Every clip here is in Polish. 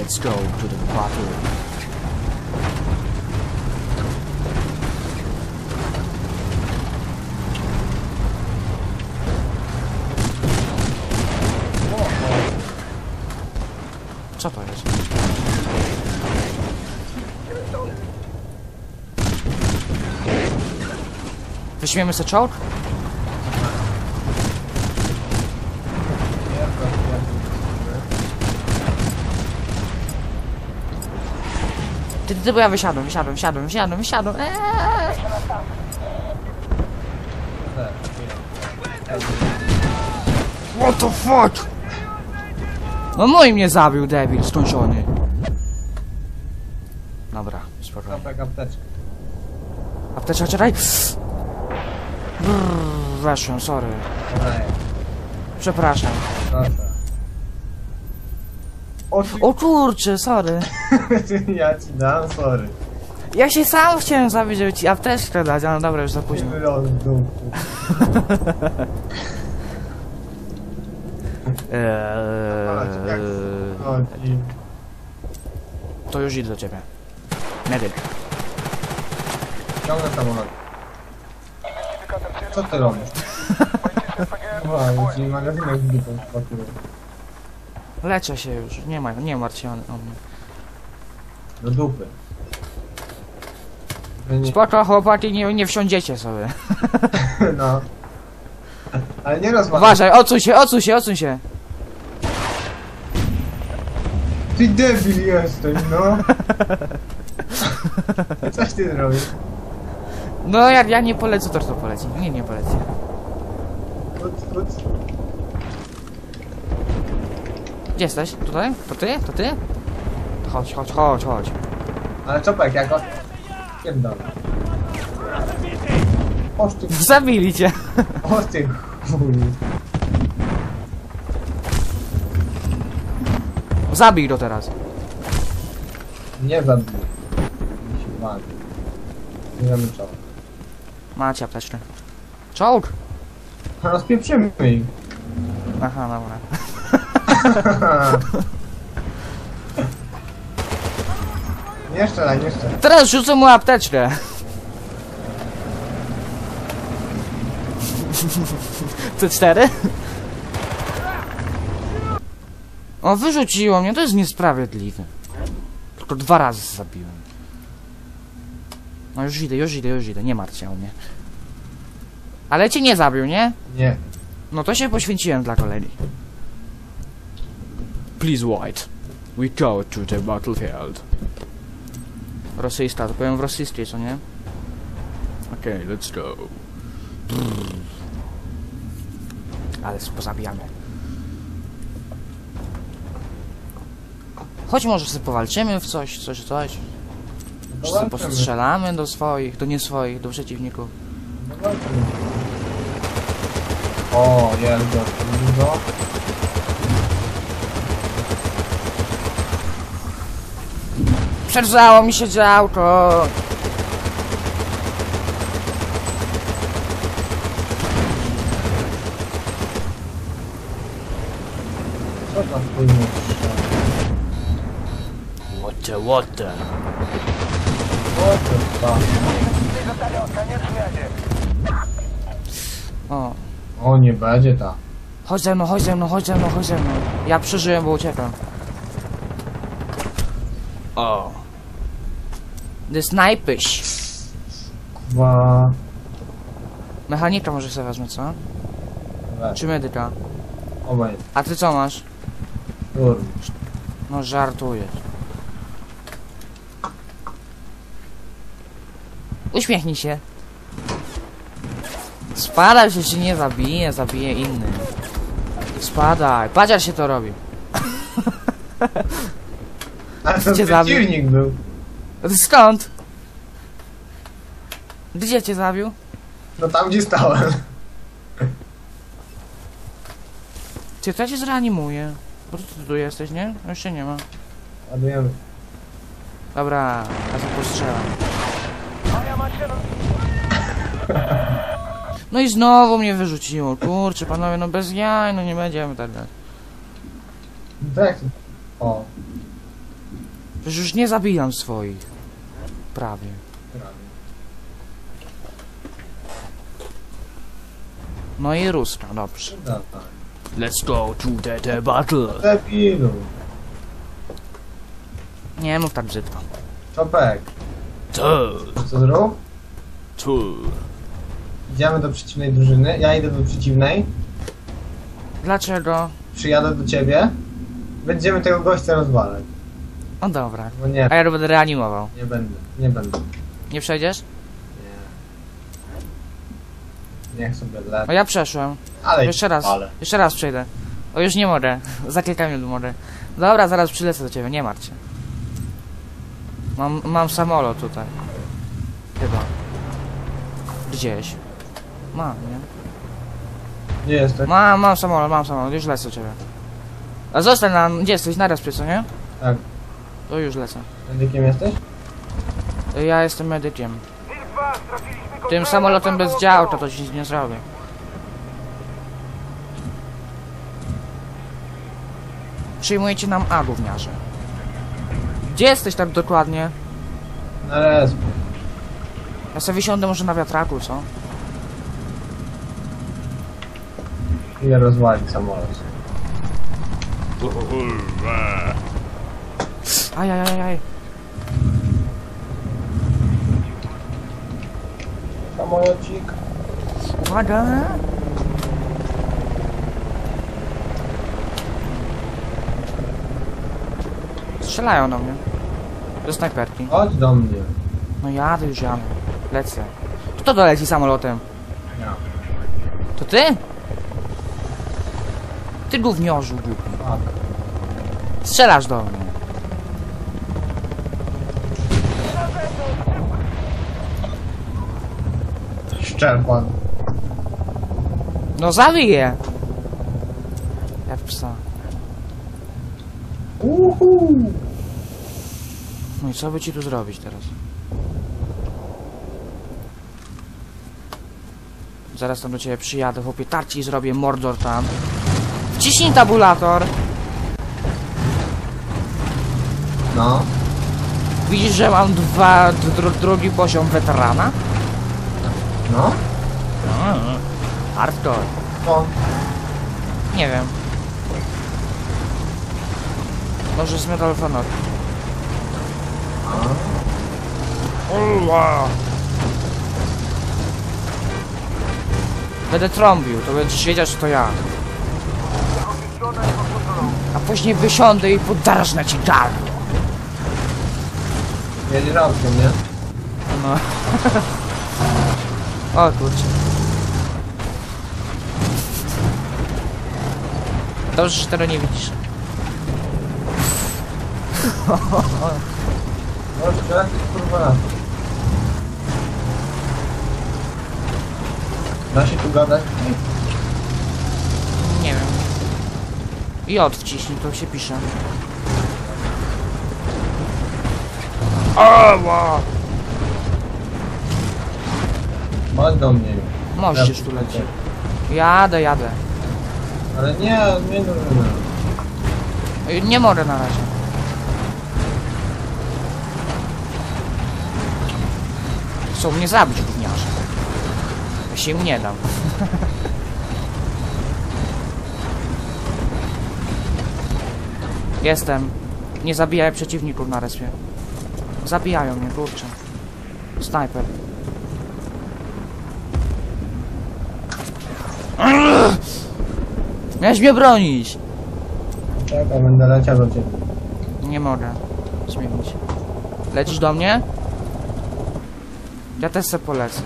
Let's go to the battle. Co to jest? Weźmiemy sobie czołg? Ty, ty, ty, bo ja wysiadłem, wysiadłem, wysiadłem, wysiadłem, wysiadłem. Eee. What the fuck? No no i mnie zabił debil skończony. Dobra, spokojnie. Kapek apteczkę. Apteczka, czekaj. Brrr, weszłem, sorry. Przepraszam. proszę. O, ty, O kurczę, sorry. ja ci dam, sorry. Ja się sam chciałem zabić, żeby ci apteczkę dać, ale dobra, już za późno. w. Eee, to już idę do ciebie. Medyk. Ciągnę samolot. Co ty robisz? Wow, ci magazynek dupą spakują. Leczę się już, nie ma, nie martw się o, o mnie. Do dupy. Nie- Spoko, chłopaki, nie, nie wsiądziecie sobie. No. Ale nie rozmawiaj. Uważaj, odsuń się, odsuń się, odsuń się. Ty debil jesteś, no. Coś ty zrobisz? No jak ja nie polecę, to kto poleci? Nie, nie poleci. Chodź, chodź. Gdzie jesteś? Tutaj? To ty? To ty? To Chodź, chodź, chodź, chodź. Ale czopek, jak on... Oż ty, Zabili cię. oż ty chuj. Zabij go teraz. Nie zabiję. Mi się wali. Bierzemy czołg. Macie apteczkę. Czołg! Rozpieprzymy ich. Aha, dobra. nie strzelaj, nie strzelaj. Teraz rzucę mu apteczkę. Te cztery? O, wyrzuciło mnie, to jest niesprawiedliwe. Tylko dwa razy zabiłem. No już idę, już idę, już idę, nie martw się o mnie. Ale cię nie zabił, nie? Nie. No to się poświęciłem dla kolegi. Please White, we go to the battlefield. Rosyjska, to powiem w rosyjskiej, co nie? Okej, okay, let's go. Brrr. Ale pozabijamy. Chodź może sobie powalczymy w coś, coś, coś. Czy sobie postrzelamy do swoich, do nie swoich, do przeciwników. O, jest go, widzisz go? Przerzało mi się działko! Co tam płynie? The? O, to tam. O, O, nie będzie ta. chodź ze mną, chodź ze mną, chodź ze mną, chodź ze mną. Ja przeżyłem, bo uciekam. O. The snipers. Dwa... Mechanika może sobie wezmę, co? Weź. Czy medyka? Obaj. A ty co masz? Turm. No żartujesz. Uśmiechnij się. Spadaj, że się nie zabije, zabije inny. Spadaj, padziar się to robi. A to Cię zabił. przeciwnik był. Skąd? Gdzie cię zabił? No tam gdzie stałem. Ty, to ja cię zreanimuję. Bo ty tu jesteś, nie? No Jeszcze nie ma. Ładujemy. Dobra, ja to postrzelam. No i znowu mnie wyrzuciło. Kurczę, panowie, no bez jaj, no nie będziemy tak dać. Tak. O. Przecież już nie zabijam swoich. Prawie. No i ruska, dobrze. Let's go to the, the battle. Debilu. Nie mów tak brzydko. Czopek. To, Co zrób? to. Idziemy do przeciwnej drużyny. Ja idę do przeciwnej. Dlaczego? Przyjadę do ciebie. Będziemy tego gościa rozwalać. No dobra. No nie, A ja będę reanimował. nie będę. Nie będę. Nie przejdziesz? Nie. Niech sobie No lecę. ja przeszłem. Ale Jeszcze raz. Ale. Jeszcze raz przejdę. O, już nie mogę. Za kilka minut mogę. Dobra, zaraz przylecę do ciebie, nie martw się. Mam, mam samolot tutaj. Chyba. Gdzieś. Mam, nie? Gdzie jesteś? Mam, mam samolot, mam samolot, już lecę do ciebie. A zostań na... Gdzie jesteś? Na respie, co nie? Tak. To już lecę. Medykiem jesteś? Ja jestem medykiem. Tym samolotem bez działu to ci nic nie zrobię. Przyjmujecie nam A, gówniarze. Gdzie jesteś tak dokładnie? Na respie. Ja sobie wysiądę może na wiatraku, co? Ile rozwalić samolot. Ajajajaj. Samolocik. Uwaga! Strzelają do mnie. Do snajperki. Chodź do mnie. No jadę już jadę. Lecę. Kto doleci samolotem? Ja. To ty? Ty gówniorzu głupi. Fuck. Strzelasz do mnie. Szczerban. No zawiję. Jak psa. Uhu. No i co by ci tu zrobić teraz? Zaraz tam do ciebie przyjadę, chłopie, tarci i zrobię mordor tam. Wciśnij tabulator. No. Widzisz, że mam dwa, dr drugi poziom weterana? No. Hardcore. To. Nie wiem. Może z Medal of Honor. Uła. Będę trąbił, to będziesz wiedział, że to ja. A później wysiądę i podarżnę ci gardło. Jedzie rauskiem, nie? No. o kurczę. Dobrze, że tego nie widzisz. Jak kurwa. Da się tu gadać? Nie wiem. I od wciśnij, to się pisze. Ała! Chodź do mnie. Moździerz tu leci. Jadę, jadę. Ale nie, nie Nie mogę na razie. Chcą mnie zabić, gówniarze. Ja się im nie dam. Jestem. Nie zabijaj przeciwników na respie. Zabijają mnie, kurczę. Snajper. Miałeś mnie bronić! Czekaj, będę leciał do ciebie. Nie mogę zmienić. Lecisz do mnie? Ja też se polecę.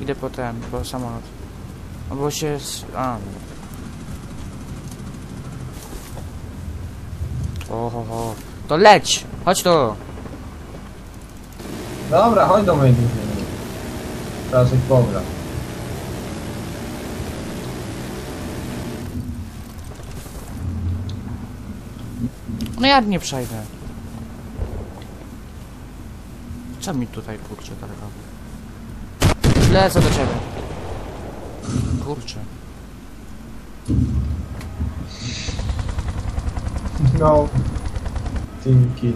Idę po ten, po samolot. No bo się... A. Oho, ho. To leć! Chodź tu! Dobra, chodź do mojej drużyny. Teraz ich pogra. No ja nie przejdę. Co mi tutaj kurczę tak robi? Lecę do ciebie. Kurczę. No. kill.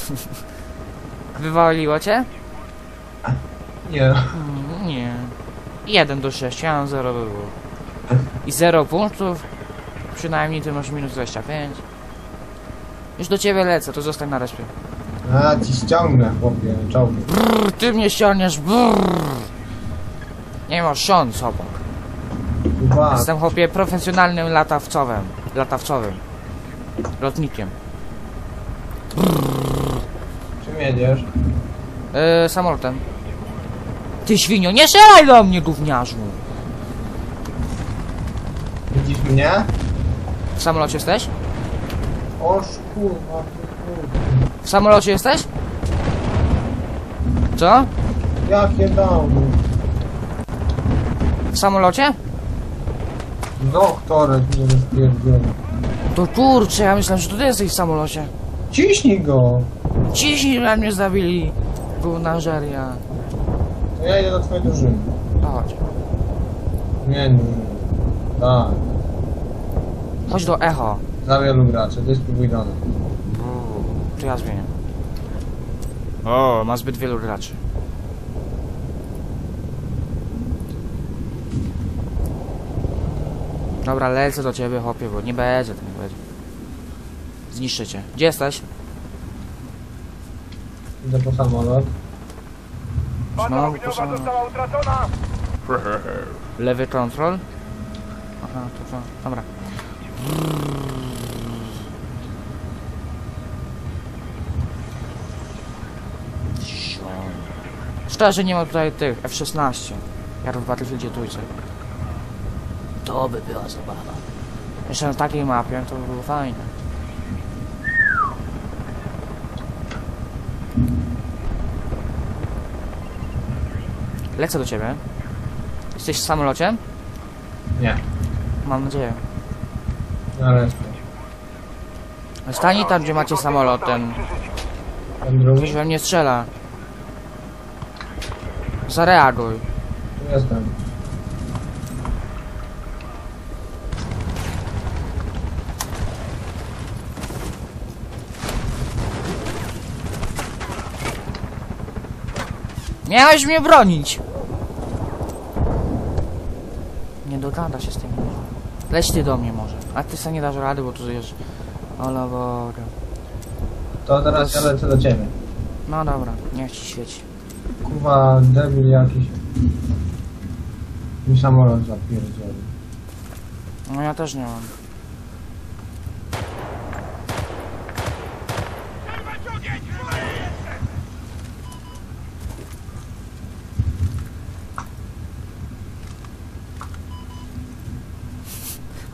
Wywaliło cię? Nie. Mm, Nie. 1 do 6, ja mam 0 było. I 0 punktów. Przynajmniej ty masz minus 25. Już do ciebie lecę, to zostań na respie. A, ci ściągnę, chłopie, czołgi. Brrr, ty mnie ściągniesz, brrr. Nie masz szans obok. Chyba, Jestem chłopie profesjonalnym latawcowym. Latawcowym. Lotnikiem. czym jedziesz? Yy, samolotem. Ty świnio, nie strzelaj do mnie, gówniarzu! Widzisz mnie? W samolocie jesteś? Oż kurwa, kurwa. W samolocie jesteś? Co? Jakie downy? W samolocie? Doktorek mnie rozpierdzieli. To kurczę, ja myślałem, że to ty jesteś w samolocie. Ciśnij go! Ciśnij na mnie zabili. Gównażeria. To ja idę do twojej drużyny. To chodź. Nie, nie. Tak. Chodź do Echo. Za wielu graczy, to jest spróbuj do nas. To ja zmienię. O, ma zbyt wielu graczy. Dobra, lecę do ciebie, chłopie, bo nie będzie, to nie będzie. Zniszczę cię. Gdzie jesteś? Idę po samolot. Znowu po samolot. utracona. Lewy kontrol. Aha, to co? Dobra. Szczerze nie ma tutaj tych F-16. Jak w Battlefieldzie trójce. To by była zabawa. Jeszcze na takiej mapie to by było fajne. Lecę do ciebie. Jesteś w samolocie? Nie. Mam nadzieję. Nareszcie. Stań tam, gdzie macie samolot, ten... Ten drugi? Ktoś we mnie strzela. Zareaguj. Tu jestem. Miałeś mnie bronić! Nie dogada się z tym. Leć ty do mnie może. A ty sobie nie dasz rady, bo tu jest... Ola Boga. To teraz ja lecę do ciebie. No dobra, niech ci świeci. Kurwa, debil jakiś. Mi samolot zapierdzieli. No ja też nie mam.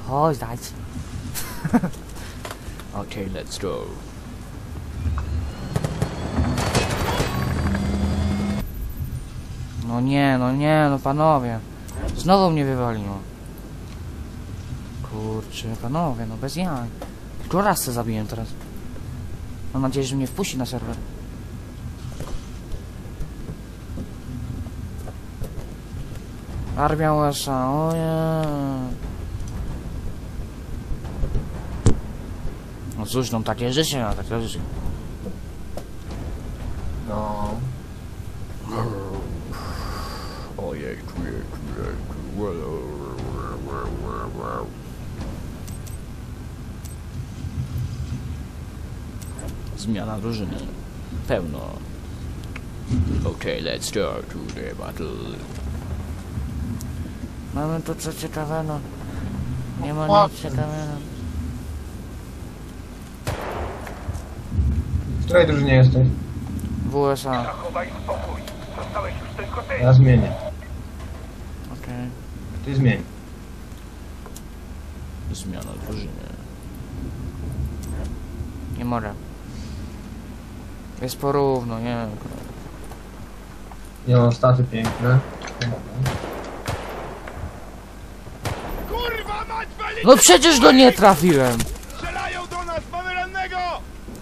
Chodź, dajcie. okay, let's go. No nie, no nie, no panowie. Znowu mnie wywaliło. Kurczę, panowie, no bez jaj. Tylko raz se zabiłem teraz. Mam nadzieję, że mnie wpuści na serwer. Armia USA, oje. No cóż, no takie życie, no takie życie. No. Zmiana drużyny. Pełno. Okay, let's start to the battle. Mamy tu co ciekawego. Nie ma nic ciekawego. W której drużynie jesteś? W USA. Zachowaj spokój. Zostałeś już tylko ty. Ja zmienię. Zmień. Zmiana drużyny. Nie mogę. Jest porówno, nie. Mam staty piękne. Kurwa mać! No przecież go nie trafiłem! Strzelają do nas! Mamy rannego!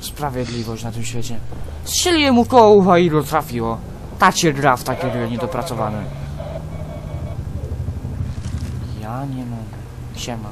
Sprawiedliwość na tym świecie. Strzeliłem mu koło i go trafiło. Tak się gra w takie gry niedopracowane. Ja nie mogę. Siema.